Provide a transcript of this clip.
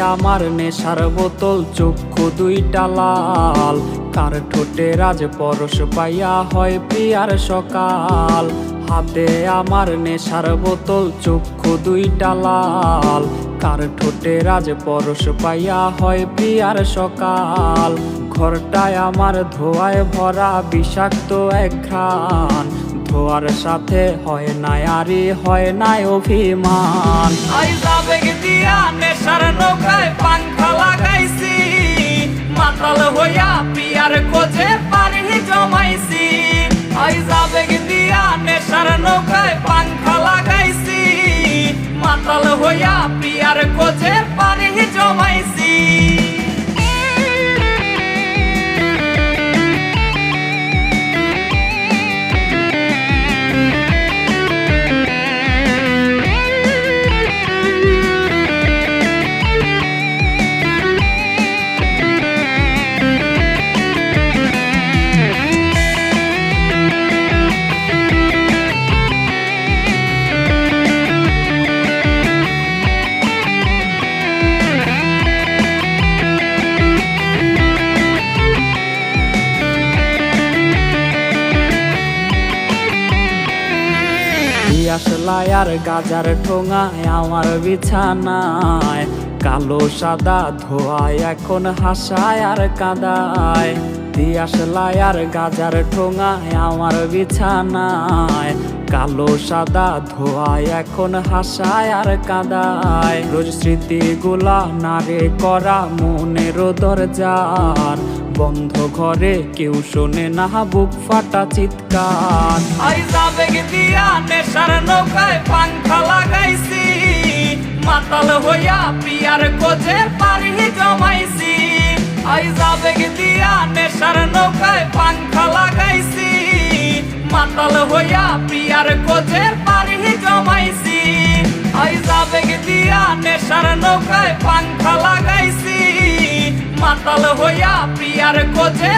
আমার নেশার বোতল, চক্ষু দুইটা লাল। কার ঠোঁটে রাজ পরশ পাইয়া হয় প্রিয়ার সকাল। হাতে আমার নেশার বোতল, চক্ষু দুইটা লাল। কার ঠোঁটে রাজ পরশ পাইয়া হয় প্রিয়ার সকাল। ঘরটায় আমার ধোয়ায় ভরা বিষাক্ত এক ধোয়ার সাথে হয় না আরি হয় না অভিমান। নেশার নৌকায় পাংখা লাগাইছি। মাতাল হইয়া পিয়ার কোজে পানি আসলাই আর গাজার ঠোঙায় আমার বিছানায়। কালো সাদা ধোয়ায় এখন হাসায় আর কাদায়। দিয়াশলাই আর গাজার ঠোঙায় আমার বিছানায়। কালো সাদা ধোয়ায় এখন হাসায় আর কাদায়। রোজ স্মৃতিগুলা নারে করা মনের দরজার। বন্ধ ঘরে কেউ শোনে না, বুক ফাটা চিৎকার। নেশার নৌকায় পাংখা লাগাইছি। মাতাল হইয়া পিয়ার কোজে দিয়া নেশার নৌকায় পাংখা লাগাইছি। মাতাল হইয়া প্রিয়ার খোঁজে